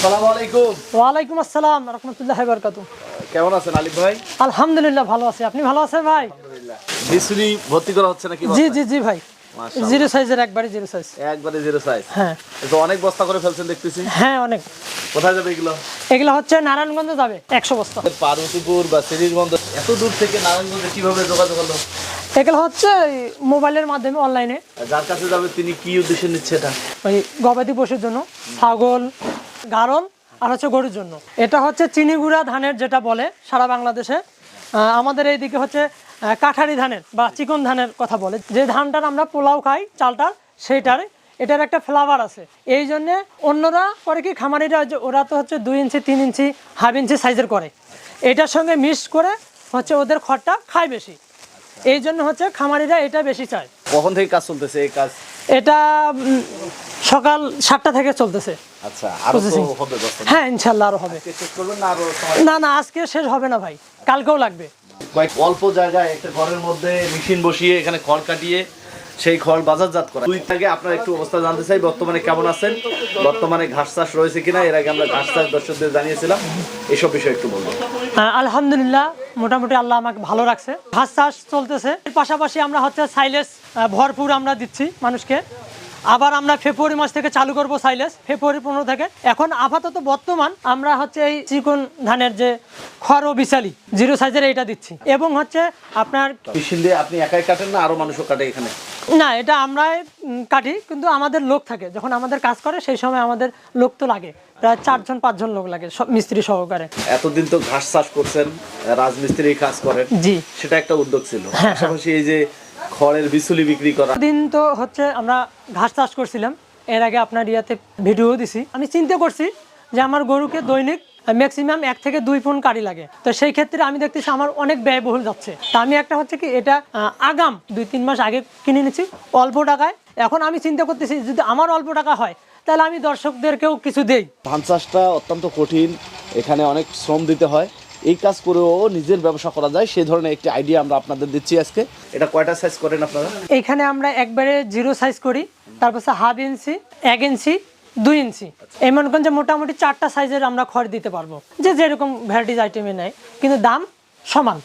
আসসালামু আলাইকুম। ওয়ালাইকুম আসসালাম রহমতুল্লাহ বরকাত কেমন আছেন আলিফ ভাই? আলহামদুলিল্লাহ ভালো আছি। আপনি ভালো আছেন ভাই? বিসুনি ভর্তি করা হচ্ছে নাকি জি জি জি ভাই। জিরো সাইজের একবারে জিরো সাইজ। একবারে জিরো সাইজ? হ্যাঁ। তো অনেক বস্তা করে ফেলছেন দেখতেছি। হ্যাঁ অনেক। কোথায় যাবে এগুলো? এগুলো হচ্ছে নারায়ণগঞ্জ যাবে একশো বস্তা। পার্বতীপুর বা সিরিজগঞ্জ এত দূর থেকে নারায়ণগঞ্জে কীভাবে যোগাযোগ হলো? এগুলো হচ্ছে মোবাইলের মাধ্যমে অনলাইনে। যার কাছে যাবে তিনি কি উদ্দেশ্যে নিচ্ছে এটা? ওই গবাদি পশুর জন্য ছাগল গারল আর হচ্ছে গরুর জন্য। এটা হচ্ছে চিনিগুড়া ধানের যেটা বলে সারা বাংলাদেশে। আমাদের এইদিকে হচ্ছে কাঠারি ধানের বা চিকন ধানের কথা বলে। যে ধানটার আমরা পোলাও খাই চালটার সেইটার এটার একটা ফ্লাভার আছে। এই জন্যে অন্যরা করে কি খামারিরা যে ওরা তো হচ্ছে দুই ইঞ্চি তিন ইঞ্চি হাফ ইঞ্চি সাইজের করে। এটার সঙ্গে মিক্স করে হচ্ছে ওদের খড়টা খায় বেশি। এই জন্য হচ্ছে খামারিরা এটা বেশি চায়। কখন থেকে কাজ চলতেছে এই কাজ? এটা সকাল সাতটা থেকে চলতেছে। আচ্ছা হ্যাঁ ইনশাল্লাহ আরও হবে। না না না আজকে শেষ হবে না ভাই কালকেও লাগবে। অল্প জায়গায় একটা ঘরের মধ্যে মেশিন বসিয়ে এখানে খড় কাটিয়ে সেই খড় বাজারজাত করা। দুই থেকে আপনার একটু অবস্থা জানতে চাই বর্তমানে কেমন আছেন? বর্তমানে ঘাস চাষ রয়েছে কিনা? এর আগে আমরা ঘাস চাষ দর্শকদের জানিয়েছিলাম। এসব বিষয়ে একটু বলব। আলহামদুলিল্লাহ মোটামুটি আল্লাহ আমাকে ভালো রাখছে। ঘাস চাষ চলতেছে। এর পাশাপাশি আমরা হচ্ছে সাইলেস ভরপুর আমরা দিচ্ছি মানুষকে। আবার আমরা ফেব্রুয়ারি মাস থেকে চালু করব সাইলেস ফেব্রুয়ারি পনেরো থেকে। এখন আপাতত বর্তমান আমরা হচ্ছে এই চিকন ধানের যে খড় ও বিশালি জিরো সাইজের এইটা দিচ্ছি। এবং হচ্ছে আপনার মেশিন দিয়ে আপনি একাই কাটেন না আরও মানুষও কাটে এখানে? না এটা আমরাই কাটি কিন্তু আমাদের লোক থাকে। যখন আমাদের কাজ করে সেই সময় আমাদের লোক তো লাগে। প্রায় চারজন পাঁচজন লোক লাগে সব মিস্ত্রি সহকারে। এতদিন তো ঘাস চাষ করছেন রাজমিস্ত্রি কাজ করেন। জি। সেটা একটা উদ্যোগ ছিল। পাশাপাশি এই যে খড়ের বিচুলি বিক্রি করা। দিন তো হচ্ছে আমরা ঘাস চাষ করছিলাম। এর আগে আপনার ইয়াতে ভিডিও দিছি। আমি চিন্তা করছি যে আমার গরুকে দৈনিক ম্যাক্সিমাম এক থেকে দুই ফোন কারি লাগে। তো সেই ক্ষেত্রে আমি দেখতেছি আমার অনেক ব্যয়বহুল যাচ্ছে। তা আমি একটা হচ্ছে কি এটা আগাম দুই তিন মাস আগে কিনে নিচ্ছি অল্প টাকায়। এখন আমি চিন্তা করতেছি যদি আমার অল্প টাকা হয় তাহলে আমি দর্শকদেরকেও কিছু দেই। ধান চাষটা অত্যন্ত কঠিন। এখানে অনেক শ্রম দিতে হয়। এই কাজ করেও নিজের ব্যবসা করা যায় সেই ধরনের একটি আইডিয়া আমরা আপনাদের দিচ্ছি আজকে। এটা কয়টা সাইজ করেন আপনারা? এখানে আমরা একবারে জিরো সাইজ করি তারপর হচ্ছে হাফ ইঞ্চি এক ইঞ্চি দুই ইঞ্চি এই মনে করেন যে মোটামুটি চারটা সাইজের আমরা খড় দিতে পারব যে যেরকম ভ্যারাইটিস আইটেমে নেয় কিন্তু দাম সমান।